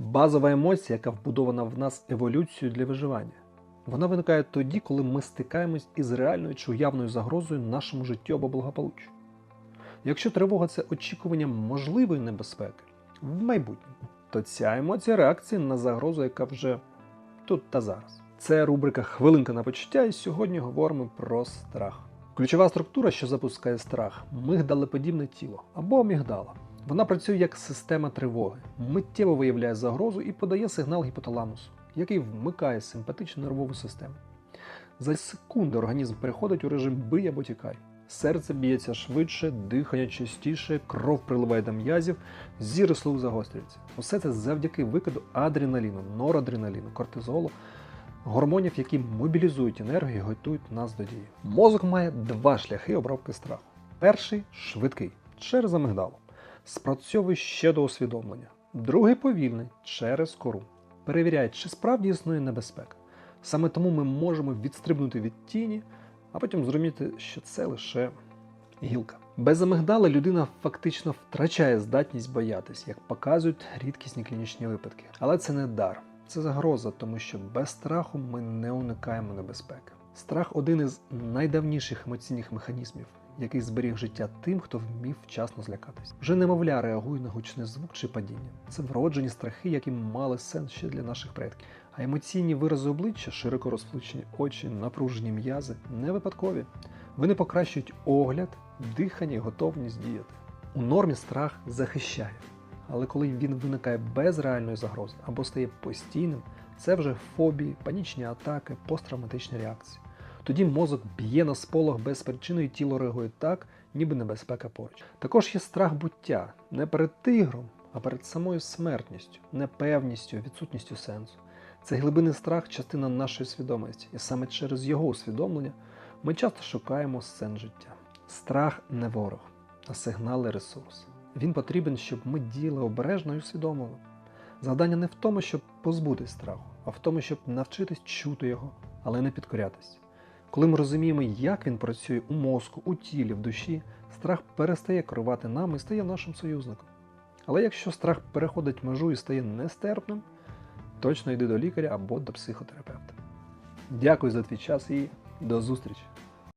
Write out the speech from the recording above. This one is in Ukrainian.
Базова емоція, яка вбудована в нас еволюцією для виживання. Вона виникає тоді, коли ми стикаємось із реальною чи уявною загрозою нашому життю або благополуччю. Якщо тривога це очікування можливої небезпеки в майбутньому, то ця емоція реакції на загрозу, яка вже тут та зараз. Це рубрика Хвилинка на почуття, і сьогодні говоримо про страх. Ключова структура, що запускає страх, мигдалеподібне тіло або амігдала. Вона працює як система тривоги, миттєво виявляє загрозу і подає сигнал гіпоталамусу, який вмикає симпатичну нервову систему. За секунди організм переходить у режим бий або тікай. Серце б'ється швидше, дихання частіше, кров приливає до м'язів, зіри слух загострюється. Усе це завдяки викиду адреналіну, норадреналіну, кортизолу, гормонів, які мобілізують енергію і готують нас до дії. Мозок має два шляхи обробки страху. Перший швидкий через амигдалу, спрацьовує ще до усвідомлення. Другий повільний через кору. Перевіряє, чи справді існує небезпека. Саме тому ми можемо відстрибнути від тіні, а потім зрозуміти, що це лише гілка. Без амигдали людина фактично втрачає здатність боятись, як показують рідкісні клінічні випадки. Але це не дар, це загроза, тому що без страху ми не уникаємо небезпеки. Страх один із найдавніших емоційних механізмів, який зберіг життя тим, хто вмів вчасно злякатись. Вже немовля реагує на гучний звук чи падіння. Це вроджені страхи, які мали сенс ще для наших предків. А емоційні вирази обличчя, широко розплющені очі, напружені м'язи не випадкові. Вони покращують огляд, дихання і готовність діяти. У нормі страх захищає, але коли він виникає без реальної загрози або стає постійним, це вже фобії, панічні атаки, посттравматичні реакції. Тоді мозок б'є на сполох без причини і тіло реагує так, ніби небезпека поруч. Також є страх буття не перед тигром, а перед самою смертністю, непевністю, відсутністю сенсу. Це глибинний страх частина нашої свідомості, і саме через його усвідомлення ми часто шукаємо сенс життя. Страх не ворог, а сигнал і ресурс. Він потрібен, щоб ми діяли обережно і усвідомлено. Завдання не в тому, щоб позбутись страху, а в тому, щоб навчитись чути його, але не підкорятись. Коли ми розуміємо, як він працює у мозку, у тілі, в душі, страх перестає керувати нами і стає нашим союзником. Але якщо страх переходить межу і стає нестерпним, точно йди до лікаря або до психотерапевта. Дякую за твій час і до зустрічі!